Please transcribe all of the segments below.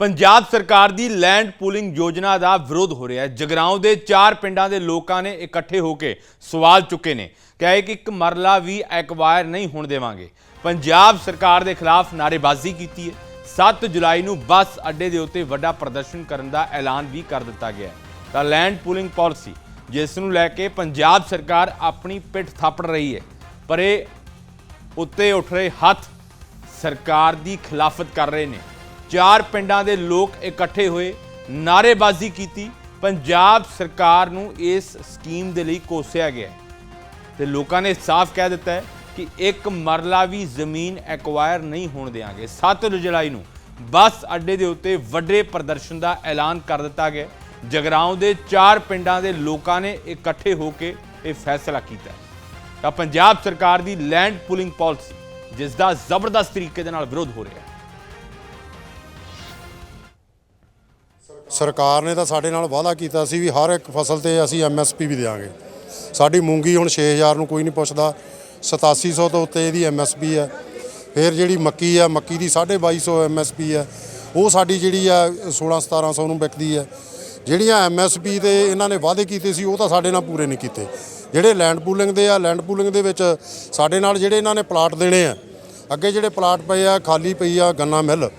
ਪੰਜਾਬ ਸਰਕਾਰ ਦੀ land pooling ਯੋਜਨਾ ਦਾ ਵਿਰੋਧ ਹੋ ਰਿਹਾ ਹੈ। ਜਗਰਾਉਂ ਦੇ ਚਾਰ ਪਿੰਡਾਂ ਦੇ ਲੋਕਾਂ ਨੇ ਇਕੱਠੇ ਹੋ ਕੇ ਸਵਾਲ ਚੁੱਕੇ ਨੇ। ਕਿਹਾ ਕਿ ਇੱਕ ਮਰਲਾ ਵੀ ਐਕਵਾਇਰ ਨਹੀਂ ਹੋਣ ਦੇਵਾਂਗੇ। ਪੰਜਾਬ ਸਰਕਾਰ ਦੇ ਖਿਲਾਫ ਨਾਅਰੇਬਾਜ਼ੀ ਕੀਤੀ ਹੈ। 7 ਜੁਲਾਈ ਨੂੰ ਬੱਸ ਅੱਡੇ ਦੇ ਉੱਤੇ ਵੱਡਾ ਪ੍ਰਦਰਸ਼ਨ ਕਰਨ ਦਾ ਐਲਾਨ ਵੀ ਕਰ ਦਿੱਤਾ ਗਿਆ ਹੈ। ਤਾਂ ਲੈਂਡ ਪੂਲਿੰਗ ਪਾਲਿਸੀ, ਜਿਸ ਨੂੰ ਲੈ ਕੇ ਪੰਜਾਬ ਸਰਕਾਰ ਆਪਣੀ ਪਿੱਠ ਥਾਪੜ ਰਹੀ ਹੈ, ਪਰ ਇਹ ਉੱਤੇ ਉੱਠ ਰਹੇ ਹੱਥ ਸਰਕਾਰ ਦੀ ਖਿਲਾਫਤ ਕਰ ਰਹੇ ਨੇ। ਚਾਰ ਪਿੰਡਾਂ ਦੇ ਲੋਕ ਇਕੱਠੇ ਹੋਏ, ਨਾਅਰੇਬਾਜ਼ੀ ਕੀਤੀ, ਪੰਜਾਬ ਸਰਕਾਰ ਨੂੰ ਇਸ ਸਕੀਮ ਦੇ ਲਈ ਕੋਸਿਆ ਗਿਆ ਹੈ। ਤੇ ਲੋਕਾਂ ਨੇ ਸਾਫ਼ ਕਹਿ ਦਿੱਤਾ ਹੈ ਕਿ ਇੱਕ ਮਰਲਾ ਵੀ ਜ਼ਮੀਨ ਐਕਵਾਇਰ ਨਹੀਂ ਹੋਣ ਦੇਵਾਂਗੇ 7 ਜੁਲਾਈ ਨੂੰ ਬੱਸ ਅੱਡੇ ਦੇ ਉੱਤੇ ਵੱਡੇ ਪ੍ਰਦਰਸ਼ਨ ਦਾ ਐਲਾਨ ਕਰ ਦਿੱਤਾ ਗਿਆ ਹੈ। ਜਗਰਾਉਂ ਦੇ ਚਾਰ ਪਿੰਡਾਂ ਦੇ ਲੋਕਾਂ ਨੇ ਇਕੱਠੇ ਹੋ ਕੇ ਇਹ ਫੈਸਲਾ ਕੀਤਾ ਤਾਂ ਪੰਜਾਬ ਸਰਕਾਰ ਦੀ ਲੈਂਡ ਪੁਲਿੰਗ ਪਾਲਿਸੀ, ਜਿਸ ਦਾ ਜ਼ਬਰਦਸਤ ਤਰੀਕੇ ਦੇ ਨਾਲ ਵਿਰੋਧ ਹੋ ਰਿਹਾ ਹੈ। ਸਰਕਾਰ ਨੇ ਤਾਂ ਸਾਡੇ ਨਾਲ ਵਾਅਦਾ ਕੀਤਾ ਸੀ ਵੀ ਹਰ ਇੱਕ ਫਸਲ ਤੇ ਅਸੀਂ ਐਮਐਸਪੀ ਵੀ ਦੇਵਾਂਗੇ ਸਾਡੀ ਮੂੰਗੀ ਹੁਣ 6000 ਨੂੰ ਕੋਈ ਨਹੀਂ ਪੁੱਛਦਾ। 8700 ਤੋਂ ਉੱਤੇ ਇਹਦੀ ਐਮਐਸਪੀ ਹੈ। ਫਿਰ ਜਿਹੜੀ ਮੱਕੀ ਆ ਮੱਕੀ ਦੀ 2250 ਐਮਐਸਪੀ ਹੈ। ਉਹ ਸਾਡੀ ਜਿਹੜੀ ਆ 16 1700 ਨੂੰ ਵਿਕਦੀ ਹੈ। ਜਿਹੜੀਆਂ ਐਮਐਸਪੀ ਤੇ ਇਹਨਾਂ ਨੇ ਵਾਅਦੇ ਕੀਤੇ ਸੀ, ਉਹ ਤਾਂ ਸਾਡੇ ਨਾਲ ਪੂਰੇ ਨਹੀਂ ਕੀਤੇ। ਜਿਹੜੇ ਲੈਂਡ ਪੂਲਿੰਗ ਦੇ ਆ ਲੈਂਡ ਪੂਲਿੰਗ ਦੇ ਵਿੱਚ ਸਾਡੇ ਨਾਲ ਜਿਹੜੇ ਇਹਨਾਂ ਨੇ ਪਲਾਟ ਦੇਣੇ ਆ। ਅੱਗੇ ਜਿਹੜੇ ਪਲਾਟ ਪਏ ਆ, ਖਾਲੀ ਪਈ ਆ ਗੰਨਾ ਮਿੱਲ।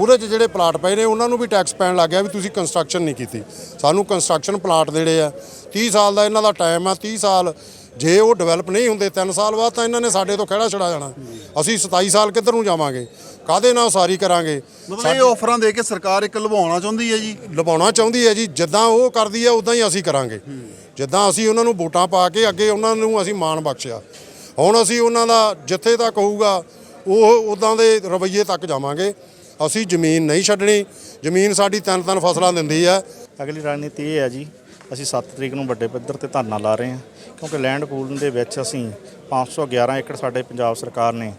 ਉਹਦੇ 'ਚ ਜਿਹੜੇ ਪਲਾਟ ਪਏ ਨੇ ਉਹਨਾਂ ਨੂੰ ਵੀ ਟੈਕਸ ਪੈਣ ਲੱਗ ਗਿਆ ਵੀ ਤੁਸੀਂ ਕੰਸਟਰਕਸ਼ਨ ਨਹੀਂ ਕੀਤੀ। ਸਾਨੂੰ ਕੰਸਟਰਕਸ਼ਨ ਪਲਾਟ ਦੇਣੇ ਆ। 30 ਸਾਲ ਦਾ ਇਹਨਾਂ ਦਾ ਟਾਈਮ ਆ 30 ਸਾਲ। ਜੇ ਉਹ ਡਿਵੈਲਪ ਨਹੀਂ ਹੁੰਦੇ 3 ਸਾਲ ਬਾਅਦ ਤਾਂ ਇਹਨਾਂ ਨੇ ਸਾਡੇ ਤੋਂ ਖਹਿੜਾ ਛੜਾ ਜਾਣਾ। ਅਸੀਂ 27 ਸਾਲ ਕਿੱਧਰ ਨੂੰ ਜਾਵਾਂਗੇ? ਕਾਦੇ ਨਾਲ ਉਸਾਰੀ ਕਰਾਂਗੇ? ਮਤਲਬ ਇਹ ਆਫਰਾਂ ਦੇ ਕੇ ਸਰਕਾਰ ਇੱਕ ਲਵਾਉਣਾ ਚਾਹੁੰਦੀ ਹੈ ਜੀ। ਲਵਾਉਣਾ ਚਾਹੁੰਦੀ ਹੈ ਜੀ। ਜਿੱਦਾਂ ਉਹ ਕਰਦੀ ਹੈ ਉਦਾਂ ਹੀ ਅਸੀਂ ਕਰਾਂਗੇ। ਜਿੱਦਾਂ ਅਸੀਂ ਉਹਨਾਂ ਨੂੰ ਵੋਟਾਂ ਪਾ ਕੇ ਅੱਗੇ ਉਹਨਾਂ ਨੂੰ ਅਸੀਂ ਮਾਣ ਬਖਸ਼ਿਆ। ਹੁਣ ਅਸੀਂ ਉਹਨਾਂ ਦਾ ਜਿੱਥੇ ਤੱਕ ਹੋਊਗਾ ਉਹ ਉਦਾਂ ਦੇ ਰਵੱਈਏ ਤੱਕ ਜਾਵਾਂਗੇ। ਅਸੀਂ ਜ਼ਮੀਨ ਨਹੀਂ ਛੱਡਣੀ ਜ਼ਮੀਨ ਸਾਡੀ ਤਿੰਨ ਤਿੰਨ ਫਸਲਾਂ ਦਿੰਦੀ ਹੈ ਅਗਲੀ ਰਣਨੀਤੀ ਇਹ ਹੈ ਜੀ ਅਸੀਂ 7 ਤਰੀਕ ਨੂੰ ਵੱਡੇ ਪੱਧਰ ਤੇ ਧਰਨਾ ਲਾ ਰਹੇ ਹਾਂ ਕਿਉਂਕਿ ਲੈਂਡ ਪੂਲ ਦੇ ਵਿੱਚ ਅਸੀਂ 511 ਏਕੜ ਸਾਡੇ ਪੰਜਾਬ ਸਰਕਾਰ ਨੇ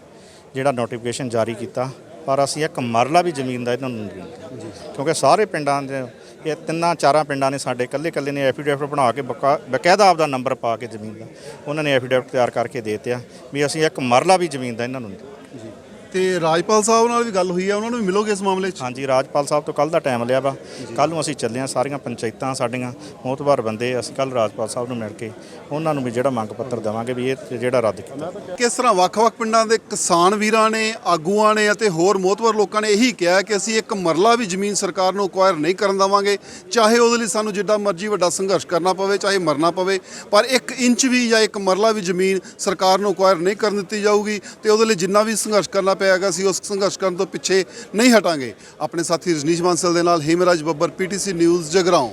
ਜਿਹੜਾ ਨੋਟੀਫਿਕੇਸ਼ਨ ਜਾਰੀ ਕੀਤਾ ਪਰ ਅਸੀਂ ਇੱਕ ਮਰਲਾ ਵੀ ਜ਼ਮੀਨ ਦਾ ਇਹਨਾਂ ਨੂੰ ਨਹੀਂ ਦਿੱਤਾ ਕਿਉਂਕਿ ਸਾਰੇ ਪਿੰਡਾਂ ਦੇ ਇਹ ਤਿੰਨਾਂ ਚਾਰਾਂ ਪਿੰਡਾਂ ਨੇ ਸਾਡੇ ਇਕੱਲੇ ਇਕੱਲੇ ਨੇ ਐਫੀਡੇਵਿਟ ਬਣਾ ਕੇ ਬਕਾ- ਬਕਾਇਦਾ ਆਪਦਾ ਨੰਬਰ ਪਾ ਕੇ ਜ਼ਮੀਨ ਦਾ ਉਹਨਾਂ ਨੇ ਐਫੀਡੇਵਿਟ ਤਿਆਰ ਕਰਕੇ ਦੇ ਦਿੱਤਾ ਵੀ ਅਸੀਂ ਇੱਕ ਮਰਲਾ ਵੀ ਜ਼ਮੀਨ ਦਾ ਇਹਨਾਂ ਨੂੰ ਨਹੀਂ ਤੇ ਰਾਜਪਾਲ ਸਾਹਿਬ ਨਾਲ ਵੀ ਗੱਲ ਹੋਈ ਹੈ ਉਹਨਾਂ ਨੂੰ ਵੀ ਮਿਲੋਗੇ ਇਸ ਮਾਮਲੇ 'ਚ? ਹਾਂਜੀ ਰਾਜਪਾਲ ਸਾਹਿਬ ਤੋਂ ਕੱਲ ਦਾ ਟਾਈਮ ਲਿਆ ਵਾ। ਕੱਲ ਨੂੰ ਅਸੀਂ ਚੱਲੇ ਹਾਂ ਸਾਰੀਆਂ ਪੰਚਾਇਤਾਂ ਸਾਡੀਆਂ ਮੋਤਬਾਰ ਬੰਦੇ ਅਸੀਂ ਕੱਲ ਰਾਜਪਾਲ ਸਾਹਿਬ ਨੂੰ ਮਿਲ ਕੇ ਉਹਨਾਂ ਨੂੰ ਵੀ ਜਿਹੜਾ ਮੰਗ ਪੱਤਰ ਦੇਵਾਂਗੇ ਵੀ ਇਹ ਜਿਹੜਾ ਰੱਦ ਕੀਤਾ। ਕਿਸ ਤਰ੍ਹਾਂ ਵੱਖ-ਵੱਖ ਪਿੰਡਾਂ ਦੇ ਕਿਸਾਨ ਵੀਰਾਂ ਨੇ ਆਗੂਆਂ ਨੇ ਅਤੇ ਹੋਰ ਮੋਹਤਵਰ ਲੋਕਾਂ ਨੇ ਇਹੀ ਕਿਹਾ ਕਿ ਅਸੀਂ ਇੱਕ ਮਰਲਾ ਵੀ ਜ਼ਮੀਨ ਸਰਕਾਰ ਨੂੰ ਅਕਵਾਇਰ ਨਹੀਂ ਕਰਨ ਦੇਵਾਂਗੇ। ਚਾਹੇ ਉਹਦੇ ਲਈ ਸਾਨੂੰ ਜਿੱਡਾ ਮਰਜ਼ੀ ਵੱਡਾ ਸੰਘਰਸ਼ ਕਰਨਾ ਪਵੇ ਚਾਹੇ ਮਰਨਾ ਪਵੇ ਪਰ ਇੱਕ ਇੰਚ ਵੀ ਜਾਂ ਇੱਕ ਮਰਲਾ ਵੀ ਜ਼ਮੀਨ ਸਰਕਾਰ ਨੂੰ ਅਕਵਾਇਰ ਨਹੀਂ ਕਰਨ ਦਿੱਤੀ ਜਾਊਗੀ ਤੇ ਉਹਦੇ ਲਈ ਜਿੰਨਾ ਵੀ ਸੰਘਰਸ਼ ਕਰਨਾ ਪਿਆ ਪਏਗਾ ਅਸੀਂ ਉਸ ਸੰਘਰਸ਼ ਕਰਨ ਤੋਂ ਪਿੱਛੇ ਨਹੀਂ ਹਟਾਂਗੇ। ਆਪਣੇ ਸਾਥੀ ਰਜਨੀਸ਼ ਬਾਂਸਲ ਦੇ ਨਾਲ ਹੀਮਰਾਜ ਬੱਬਰ, ਪੀਟੀਸੀ ਨਿਊਜ਼ ਜਗਰਾਉਂ।